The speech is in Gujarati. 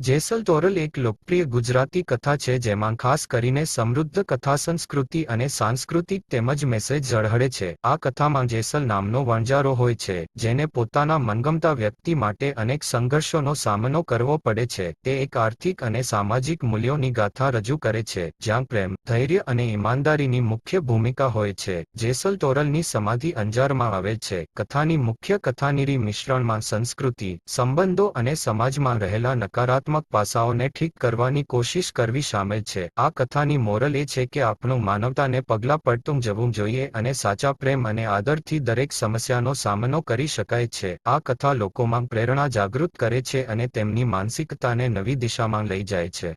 જેસલ તોરલ એક લોકપ્રિય ગુજરાતી કથા છે જેમાં ખાસ કરીને સમૃદ્ધ કથા સંસ્કૃતિ અને સાંસ્કૃતિક તેમજ મેસેજ ઝળહળે છે. આ કથામાં જેસલ નામનો વણજારો હોય છે, જેને પોતાના મનગમતા વ્યક્તિ માટે અનેક સંઘર્ષોનો સામનો કરવો પડે છે. તે એક આર્થિક અને સામાજિક મૂલ્યોની ગાથા રજૂ કરે છે, જ્યાં પ્રેમ, ધૈર્ય અને ઈમાનદારીની મુખ્ય ભૂમિકા હોય છે. જેસલ તોરલની સમાધિ અંજારમાં આવે છે. કથાની મુખ્ય કથાનીરી મિશ્રણમાં સંસ્કૃતિ, સંબંધો અને સમાજમાં રહેલા નકારાત્મક નકારાત્મક પાસાઓને ઠીક કરવાની કોશિશ કરવી શામેલ છે. આ કથાની મોરલ એ છે કે આપણું માનવતાને પગલાં પડતું જવું જોઈએ અને સાચા પ્રેમ અને આદરથી દરેક સમસ્યાનો સામનો કરી શકાય છે. આ કથા લોકોમાં પ્રેરણા જાગૃત કરે છે અને તેમની માનસિકતાને નવી દિશામાં લઈ જાય છે.